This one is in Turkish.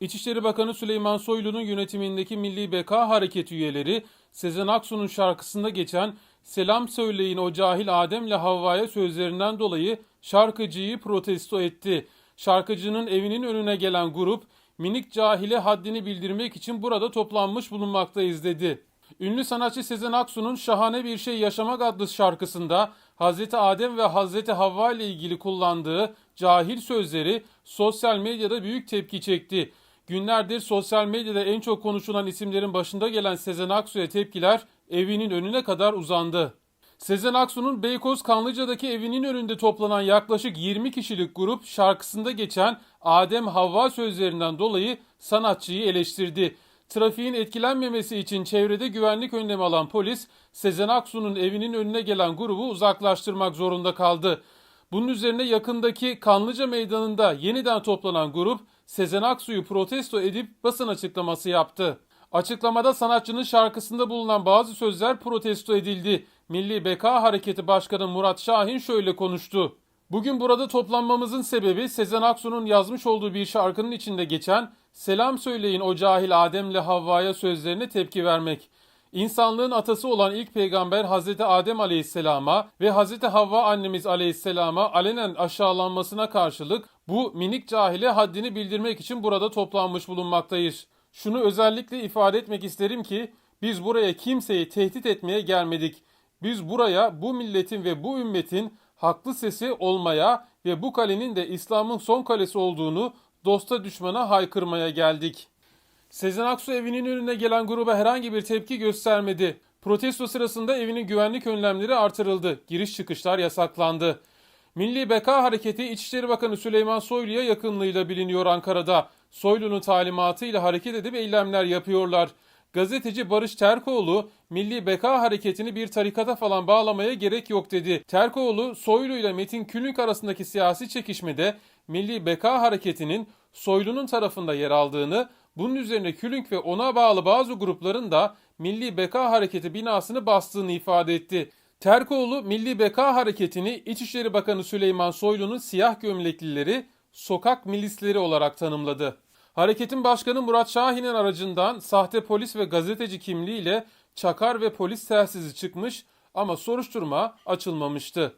İçişleri Bakanı Süleyman Soylu'nun yönetimindeki Milli Beka Hareketi üyeleri Sezen Aksu'nun şarkısında geçen Selam söyleyin o cahil Adem'le Havva'ya sözlerinden dolayı şarkıcıyı protesto etti. Şarkıcının evinin önüne gelen grup minik cahile haddini bildirmek için burada toplanmış bulunmaktayız dedi. Ünlü sanatçı Sezen Aksu'nun Şahane Bir Şey Yaşamak adlı şarkısında Hazreti Adem ve Hazreti Havva ile ilgili kullandığı cahil sözleri sosyal medyada büyük tepki çekti. Günlerdir sosyal medyada en çok konuşulan isimlerin başında gelen Sezen Aksu'ya tepkiler evinin önüne kadar uzandı. Sezen Aksu'nun Beykoz Kanlıca'daki evinin önünde toplanan yaklaşık 20 kişilik grup şarkısında geçen Adem Havva sözlerinden dolayı sanatçıyı eleştirdi. Trafiğin etkilenmemesi için çevrede güvenlik önlemi alan polis Sezen Aksu'nun evinin önüne gelen grubu uzaklaştırmak zorunda kaldı. Bunun üzerine yakındaki Kanlıca Meydanı'nda yeniden toplanan grup Sezen Aksu'yu protesto edip basın açıklaması yaptı. Açıklamada sanatçının şarkısında bulunan bazı sözler protesto edildi. Milli Beka Hareketi Başkanı Murat Şahin şöyle konuştu. Bugün burada toplanmamızın sebebi Sezen Aksu'nun yazmış olduğu bir şarkının içinde geçen Selam söyleyin o cahil Adem'le Havva'ya sözlerine tepki vermek. İnsanlığın atası olan ilk peygamber Hazreti Adem Aleyhisselam'a ve Hazreti Havva annemiz Aleyhisselam'a alenen aşağılanmasına karşılık bu minik cahile haddini bildirmek için burada toplanmış bulunmaktayız. Şunu özellikle ifade etmek isterim ki biz buraya kimseyi tehdit etmeye gelmedik. Biz buraya bu milletin ve bu ümmetin haklı sesi olmaya ve bu kalenin de İslam'ın son kalesi olduğunu dosta düşmana haykırmaya geldik. Sezen Aksu evinin önüne gelen gruba herhangi bir tepki göstermedi. Protesto sırasında evinin güvenlik önlemleri artırıldı. Giriş çıkışlar yasaklandı. Milli Beka Hareketi İçişleri Bakanı Süleyman Soylu'ya yakınlığıyla biliniyor Ankara'da. Soylu'nun talimatıyla hareket edip eylemler yapıyorlar. Gazeteci Barış Terkoğlu, Milli Beka Hareketi'ni bir tarikata falan bağlamaya gerek yok dedi. Terkoğlu, Soylu ile Metin Külünk arasındaki siyasi çekişmede Milli Beka Hareketi'nin Soylu'nun tarafında yer aldığını, bunun üzerine Külünk ve ona bağlı bazı grupların da Milli Beka Hareketi binasını bastığını ifade etti. Terkoğlu, Milli Beka Hareketi'ni İçişleri Bakanı Süleyman Soylu'nun siyah gömleklileri sokak milisleri olarak tanımladı. Hareketin başkanı Murat Şahin'in aracından sahte polis ve gazeteci kimliğiyle çakar ve polis telsizi çıkmış ama soruşturma açılmamıştı.